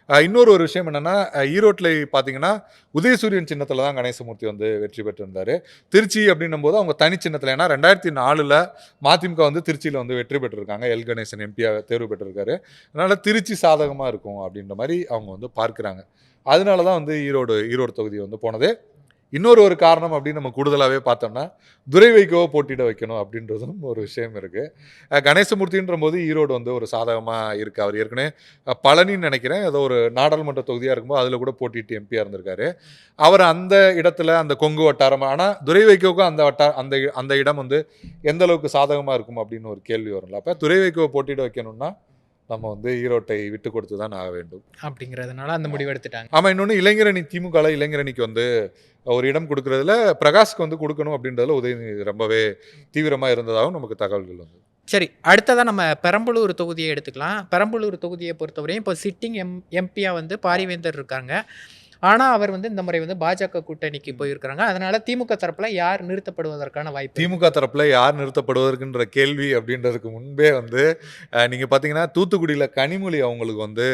இன்னொரு ஒரு விஷயம் என்னென்னா ஈரோட்டில் பார்த்தீங்கன்னா உதயசூரியன் சின்னத்தில் தான் கணேசமூர்த்தி வந்து வெற்றி பெற்றிருந்தார். திருச்சி அப்படின்னும் போது அவங்க தனி சின்னத்தில் ஏன்னா ரெண்டாயிரத்தி நாலில் மதிமுக வந்து திருச்சியில் வந்து வெற்றி பெற்றிருக்காங்க. எல் கணேசன் எம்பியாக தேர்வு பெற்றிருக்காரு. அதனால திருச்சி சாதகமாக இருக்கும் அப்படின்ற மாதிரி அவங்க வந்து பார்க்குறாங்க. அதனால தான் வந்து ஈரோடு ஈரோடு தொகுதி வந்து போனது. இன்னொரு ஒரு காரணம் அப்படின்னு நம்ம கூடுதலாகவே பார்த்தோம்னா துரை வைக்கவோ போட்டியிட வைக்கணும் அப்படின்றதும் ஒரு விஷயம் இருக்குது கணேசமூர்த்தின்ற போது ஈரோடு வந்து ஒரு சாதகமாக இருக்குது அவர் ஏற்கனவே பழனின்னு நினைக்கிறேன். ஏதோ ஒரு நாடாளுமன்ற தொகுதியாக இருக்கும்போது அதில் கூட போட்டிட்டு எம்பியாக இருந்திருக்காரு. அவர் அந்த இடத்துல அந்த கொங்கு வட்டாரம் ஆனால் துரை வைக்கோவுக்கும் அந்த வட்டா அந்த அந்த இடம் வந்து எந்த அளவுக்கு சாதகமாக இருக்கும் அப்படின்னு ஒரு கேள்வி வரும்ல. அப்போ துரை வைகோவை போட்டியிட வைக்கணும்னா நம்ம வந்து ஈரோட்டை விட்டு கொடுத்து தான் ஆக வேண்டும். அப்படிங்கிறதுனால அந்த முடிவு எடுத்துட்டாங்க. ஆமாம் இன்னொன்று இளைஞரணி திமுக இளைஞரணிக்கு வந்து ஒரு இடம் கொடுக்கறதுல பிரகாஷ்க்கு வந்து கொடுக்கணும் அப்படின்றதுல உதயநிதி ரொம்பவே தீவிரமாக இருந்ததாகவும் நமக்கு தகவல்கள் வந்து சரி அடுத்ததாக நம்ம பெரம்பலூர் தொகுதியை எடுத்துக்கலாம். பெரம்பலூர் தொகுதியை பொறுத்தவரையும் இப்போ சிட்டிங் எம் எம்பியாக வந்து பாரிவேந்தர் இருக்காங்க. ஆனால் அவர் வந்து இந்த முறை வந்து பாஜக கூட்டணிக்கு போயிருக்கிறாங்க. அதனால திமுக தரப்பில் யார் நிறுத்தப்படுவதற்கான வாய்ப்பு திமுக தரப்புல யார் நிறுத்தப்படுவதற்குன்ற கேள்வி அப்படின்றதுக்கு முன்பே வந்து அஹ், நீங்க பாத்தீங்கன்னா தூத்துக்குடியில கனிமொழி அவங்களுக்கு வந்து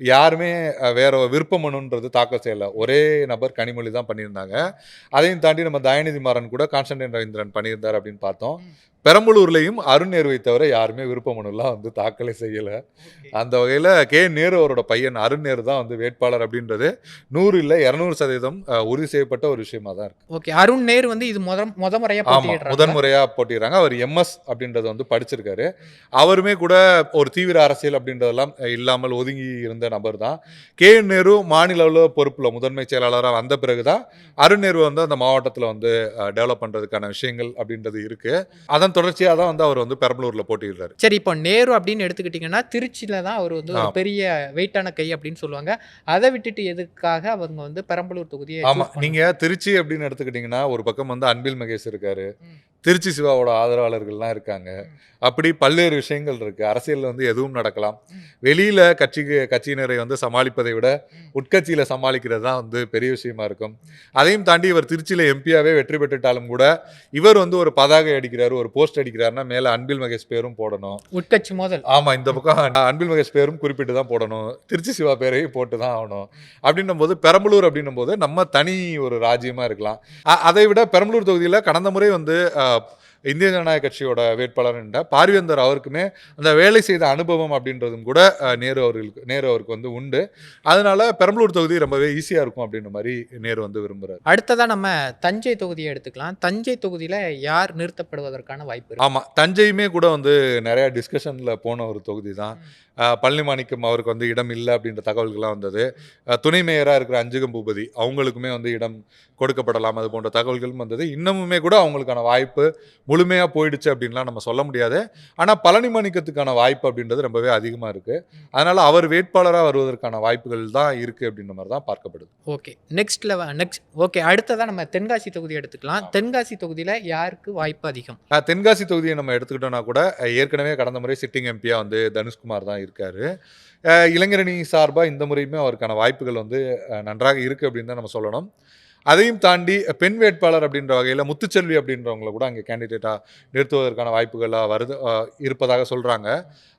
யாருமே வேற விருப்ப மனுன்றது தாக்கல் செய்யல. ஒரே நபர் கனிமொழி தான் பண்ணியிருந்தாங்க. அதையும் தாண்டி நம்ம தயாநிதி மாறன் கூட கான்ஸ்டன்டைன் ரவீந்திரன் பண்ணியிருந்தார் அப்படின்னு பார்த்தோம். பெரம்பலூர்லயும் அருண் நேருவை தவிர யாருமே விருப்ப மனுலாம் வந்து தாக்கலே செய்யல. அந்த வகையில் கே நேரு அவரோட பையன் அருண் நேரு தான் வந்து வேட்பாளர் அப்படின்றது நூறு இல்லை இரநூறு சதவீதம் உறுதி செய்யப்பட்ட ஒரு விஷயமா தான் இருக்கு. ஓகே. அருண் நேரு வந்து இது முத முத முறையாக ஆமா. போட்டியிடுறாங்க முதன் போட்டிடுறாங்க அவர் எம்எஸ் அப்படின்றத வந்து படிச்சிருக்காரு. அவருமே கூட ஒரு தீவிர அரசியல் அப்படின்றதெல்லாம் இல்லாமல் ஒதுங்கி இருந்த நபர் தான். கே நேரு மாநில அளவில் பொறுப்புல முதன்மை செயலாளராக வந்த பிறகுதான் அருண் நேரு வந்து அந்த மாவட்டத்தில் வந்து டெவலப் பண்றதுக்கான விஷயங்கள் அப்படின்றது இருக்கு. அதன் தொடர்ச்சியாக தான் வந்து அவர் வந்து பெரம்பலூர்ல போட்டியிடுறாரு சரி இப்போ நேரு அப்படின்னு எடுத்துக்கிட்டிங்கன்னா திருச்சியில் தான் அவர் வந்து ஒரு. பெரிய வெயிட்டான கை அப்படின்னு சொல்லுவாங்க அதை விட்டுட்டு எதுக்காக அவங்க வந்து பெரம்பலூர் தொகுதியை ஆமா choose பண்ணாங்க? நீங்க திருச்சி அப்படின்னு எடுத்துக்கிட்டீங்கன்னா ஒரு பக்கம் வந்து அன்பில் மகேஷ் இருக்காரு. திருச்சி சிவாவோட ஆதரவாளர்கள்லாம் இருக்காங்க. அப்படி பல்வேறு விஷயங்கள் இருக்கு. அரசியல்ல வந்து எதுவும் நடக்கலாம். வெளியில கட்சிக்கு கட்சியினரை வந்து சமாளிப்பதை விட. உட்கட்சியில சமாளிக்கிறது தான் வந்து பெரிய விஷயமா இருக்கும். அதையும் தாண்டி இவர் திருச்சியில எம்பியாவே வெற்றி பெற்றுட்டாலும் கூட இவர் வந்து ஒரு பதாகை அடிக்கிறாரு ஒரு போஸ்ட் அடிக்கிறாருன்னா மேல அன்பில் மகேஷ் பேரும் போடணும். உட்கட்சி மோதல். ஆமா இந்த பக்கம் அன்பில் மகேஷ் பேரும் குறிப்பிட்டு தான் போடணும். திருச்சி சிவா பேரையும் போட்டு தான் ஆகணும். அப்படின்னும் போது பெரம்பலூர் அப்படின்னும் போது நம்ம தனி ஒரு ராஜ்யமா இருக்கலாம். அதை விட பெரம்பலூர் தொகுதியில் கடந்த முறை வந்து இந்திய ஜனநாயக கட்சியோட வேட்பாளர் என்ற பாரிவேந்தர் அவருக்குமே அந்த வேலை செய்த அனுபவம் அப்படின்றதும் கூட நேரு அவர்களுக்கு நேரு அவருக்கு வந்து உண்டு. அதனால பெரம்பலூர் தொகுதி ரொம்பவே ஈஸியா இருக்கும் அப்படின்ற மாதிரி நேரு வந்து விரும்புறாரு. அடுத்ததா நம்ம தஞ்சை தொகுதியை எடுத்துக்கலாம். தஞ்சை தொகுதியில யார் நிறுத்தப்படுவதற்கான வாய்ப்பு இருக்கு? ஆமா தஞ்சையுமே கூட வந்து நிறைய டிஸ்கஷன்ல போன ஒரு தொகுதி தான் பழனி மாணிக்கம் அவருக்கு வந்து இடம் இல்லை அப்படின்ற தகவல்கள்லாம் வந்தது. துணை மேயரா இருக்கிற அஞ்சுகம் பூபதி அவங்களுக்குமே வந்து இடம் கொடுக்கப்படலாம் அது போன்ற தகவல்களும் வந்தது. இன்னமுமே கூட அவங்களுக்கான வாய்ப்பு முழுமையா போயிடுச்சு அப்படின்லாம் நம்ம சொல்ல முடியாது. ஆனா பழனி மாணிக்கத்துக்கான வாய்ப்பு அப்படின்றது ரொம்பவே அதிகமா இருக்கு. அதனால அவர் வேட்பாளராக வருவதற்கான வாய்ப்புகள் தான் இருக்கு அப்படின்ற மாதிரி தான் பார்க்கப்படுது. Okay. Next level next okay அடுத்ததா நம்ம தென்காசி தொகுதி எடுத்துக்கலாம். தென்காசி தொகுதியில யாருக்கு வாய்ப்பு அதிகம்? தென்காசி தொகுதியை நம்ம எடுத்துக்கிட்டோம்னா கூட ஏற்கனவே கடந்த முறை சிட்டிங் எம்பியா வந்து தனுஷ்குமார் தான் இருக்காரு இளைஞரணி சார்பாக இந்த முறையுமே அவருக்கான வாய்ப்புகள் வந்து நன்றாக இருக்கு அப்படின்னு தான் நம்ம சொல்லணும். அதையும் தாண்டி பெண் வேட்பாளர் அப்படின்ற வகையில் முத்துச்செல்வி அப்படின்றவங்கள கூட அங்கே கேண்டிடேட்டாக நிறுத்துவதற்கான வாய்ப்புகளாக வருது இருப்பதாக சொல்கிறாங்க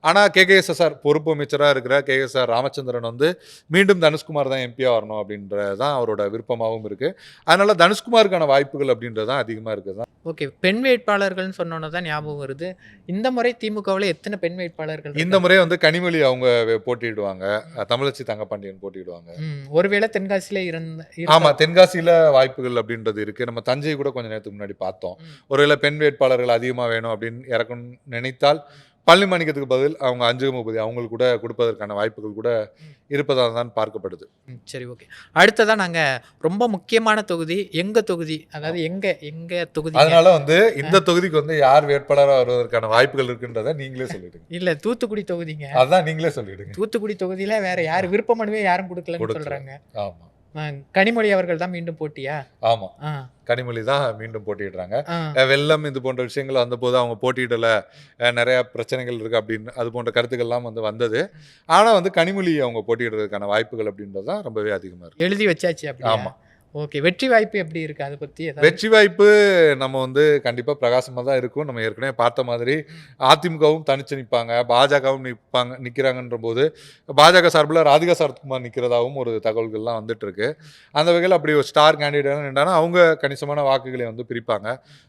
ஆனால் கேகேஎஸ்எஸ்ஆர் பொறுப்பு அமைச்சராக இருக்கிற கேஎஸ்ஆர் ராமச்சந்திரன் வந்து மீண்டும் தனுஷ்குமார் தான் எம்பியாக வரணும் அப்படின்றது தான் அவரோட விருப்பமாகவும் இருக்குது அதனால தனுஷ்குமாருக்கான வாய்ப்புகள் அப்படின்றது தான் அதிகமாக இருக்குது. ஓகே பெண் வேட்பாளர்கள்னு சொன்னோன்னு தான் ஞாபகம் வருது. இந்த முறை திமுகவில் எத்தனை பெண் வேட்பாளர்கள் இந்த முறை வந்து கனிமொழி அவங்க போட்டியிடுவாங்க. தமிழச்சி தங்கப்பாண்டியன் போட்டியிடுவாங்க. ம், ஒருவேளை தென்காசியில இருந்த ஆமா தென்காசியில வாய்ப்புகள் அப்படின்றது இருக்கு. நம்ம தஞ்சை கூட கொஞ்ச நேரத்துக்கு முன்னாடி பார்த்தோம். ஒருவேளை பெண் வேட்பாளர்கள் அதிகமா வேணும் அப்படின்னு இறக்கணும்னு நினைத்தால் பள்ளி மாணிக்கத்துக்கு பதில் அவங்க அஞ்சு முப்பது அவங்களுக்கு கூட கொடுப்பதற்கான வாய்ப்புகள் கூட இருப்பதாக தான் பார்க்கப்படுது. சரி ஓகே. அடுத்ததா நாங்க ரொம்ப முக்கியமான தொகுதி எங்க தொகுதி? அதாவது எங்க எங்க தொகுதி? அதனால வந்து இந்த தொகுதிக்கு வந்து யார் வேட்பாளராக வருவதற்கான வாய்ப்புகள் இருக்குன்றத நீங்களே சொல்லிடுங்க. இல்ல தூத்துக்குடி தொகுதிங்க. அதான் நீங்களே சொல்லிடுங்க. தூத்துக்குடி தொகுதியில வேற யார் விருப்ப மனுவே யாரும் கொடுக்கலன்னு கொடுக்கல. சொல்றாங்க. ஆமா. ஆ, கனிமொழி அவர்கள் தான் மீண்டும் போட்டியா? ஆமா. கனிமொழி தான் மீண்டும். அஹ் வெள்ளம் இது போன்ற விஷயங்கள் வந்தபோது அவங்க போட்டியிடல. நிறைய பிரச்சனைகள் இருக்கு அப்படின்னு அது போன்ற கருத்துக்கள்லாம் வந்து வந்தது. ஆனா வந்து கனிமொழி அவங்க போட்டியிடுறதுக்கான வாய்ப்புகள் அப்படின்றது தான் ரொம்பவே அதிகமா இருக்கு. எழுதி வச்சாச்சு ஆமா. ஓகே வெற்றி வாய்ப்பு எப்படி இருக்கு? அதை ஏதாவது? வெற்றி வாய்ப்பு நம்ம வந்து கண்டிப்பா பிரகாசமா தான் இருக்கும். நம்ம ஏற்கனவே பார்த்த மாதிரி அதிமுகவும் தனிச்சு நிற்பாங்க பாஜகவும் நிற்பாங்க நிற்கிறாங்கன்ற போது பாஜக சார்பில் ராதிகா சரத்குமார் நிற்கிறதாவும் ஒரு தகவல்கள்லாம் வந்துட்டு இருக்கு அந்த வகையில் அப்படி ஒரு ஸ்டார் கேண்டிடேட் நின்றானா அவங்க கணிசமான வாக்குகளை வந்து பிரிப்பாங்க.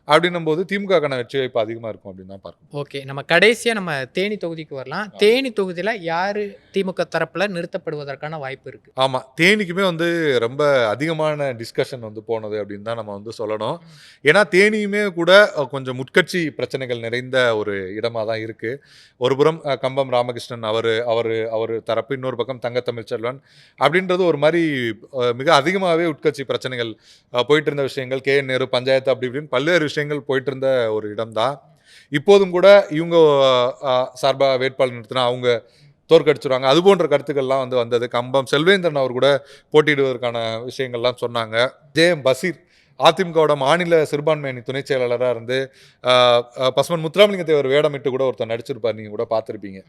அப்படின்னும் போது திமுகக்கான வெற்றி வாய்ப்பு அதிகமாக இருக்கும் அப்படின்னு தான் பார்க்கணும். ஓகே நம்ம கடைசியா நம்ம தேனி தொகுதிக்கு வரலாம். தேனி தொகுதியில யாரு திமுக தரப்புல நிறுத்தப்படுவதற்கான வாய்ப்பு இருக்கு? ஆமாம் தேனிக்குமே வந்து ரொம்ப அதிகமான டிஸ்கஷன் வந்து போனது அப்படின்னு தான் நம்ம வந்து சொல்லணும். ஏன்னா தேனியுமே கூட கொஞ்சம் முட்கட்சி பிரச்சனைகள் நிறைந்த ஒரு இடமா தான் இருக்கு. ஒரு புறம் அஹ், கம்பம் ராமகிருஷ்ணன் அவர் அவர் அவர் தரப்பு இன்னொரு பக்கம் தங்கத்தமிழ் செல்வன் அப்படின்றது ஒரு மாதிரி மிக அதிகமாகவே உட்கட்சி பிரச்சனைகள் போயிட்டு இருந்த விஷயங்கள் கே என் நேரு பஞ்சாயத்து அப்படி இப்படின்னு பல்வேறு விஷயங்கள் போயிட்டு இருந்த ஒரு இடம்தான். இப்போதும் கூட இவங்க சார்பாக வேட்பாளர் நிறுத்தினா அவங்க தோற்கடிச்சிருவாங்க அது போன்ற கருத்துக்கள்லாம் வந்து வந்தது. கம்பம் செல்வேந்திரன் அவர் கூட போட்டியிடுவதற்கான விஷயங்கள்லாம் சொன்னாங்க. ஜே எம் பசீர் அதிமுகவோட மாநில சிறுபான்மை அணி துணைச் செயலாளராக இருந்து பசுமன் முத்துராமலிங்க தேவர் வேடமிட்டு கூட ஒருத்தர் நடிச்சிருப்பார். நீங்கள் கூட பார்த்துருப்பீங்க.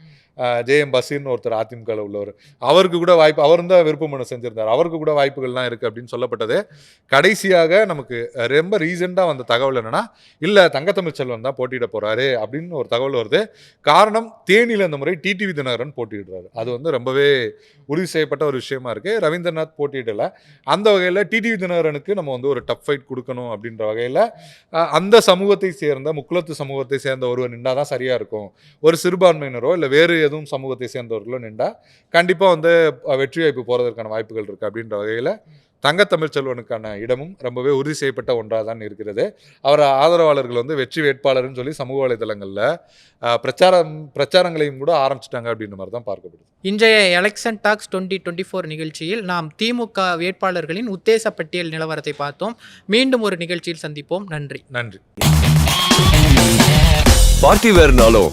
ஜே எம் பசீர்னு ஒருத்தர் அதிமுகவில் உள்ளவர். அவருக்கு கூட வாய்ப்பு அவரும் தான் விருப்ப மனு செஞ்சிருந்தார். அவருக்கு கூட வாய்ப்புகள்லாம் இருக்குது அப்படின்னு சொல்லப்பட்டது. கடைசியாக நமக்கு ரொம்ப ரீசெண்டாக வந்த தகவல் என்னன்னா இல்லை தங்கத்தமிழ் செல்வன் தான் போட்டியிட போறாரு அப்படின்னு ஒரு தகவல் வருது. காரணம் தேனியில் இந்த முறை டிடிவி தினகரன் போட்டியிடுறாரு. அது வந்து ரொம்பவே உறுதி செய்யப்பட்ட ஒரு விஷயமா இருக்கு. ரவீந்திரநாத் போட்டியிடல. அந்த வகையில் டிடிவி தினகரனுக்கு நம்ம வந்து ஒரு டஃப் ஃபைட் கொடுக்கணும் அப்படின்ற வகையில் அந்த சமூகத்தை சேர்ந்த முக்குலத்து சமூகத்தை சேர்ந்த ஒருவர் நின்றா தான் சரியா இருக்கும். ஒரு சிறுபான்மையினரோ இல்லை வேறு எதுவும் சமூகத்தை சேர்ந்தவர்களோ நின்றா கண்டிப்பாக வந்து வெற்றி வாய்ப்பு போகிறதுக்கான வாய்ப்புகள் இருக்குது அப்படின்ற வகையில் தங்கத்தமிழ் செல்வனுக்கான இடமும் ரொம்பவே உறுதி செய்யப்பட்ட ஒன்றாக தான் இருக்கிறது. அவர் ஆதரவாளர்கள் வந்து வெற்றி வேட்பாளர்னு சொல்லி சமூக வலைதளங்களில் பிரச்சாரம் பிரச்சாரங்களையும் கூட ஆரம்பிச்சிட்டாங்க அப்படின்ற மாதிரி தான் பார்க்கப்படுது. இன்றைய election talks twenty twenty four நிகழ்ச்சியில் நாம் திமுக வேட்பாளர்களின் உத்தேச பட்டியல் நிலவரத்தை பார்த்தோம். மீண்டும் ஒரு நிகழ்ச்சியில் சந்திப்போம். நன்றி. நன்றி. பார்ட்டி வேர்னாலும்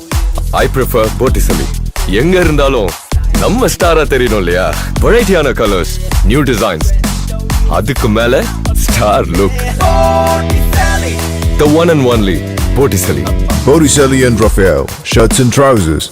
ஐ ப்ரிஃபர் போட்டிசலி எங்க இருந்தாலும் நம்ம ஸ்டாரா தெரியணும் இல்லையா? வெரைட்டியான கலர்ஸ் நியூ டிசைன்ஸ் அதுக்கு மேல star look the one and only Botticelli Botticelli and Raphael, shirts and trousers.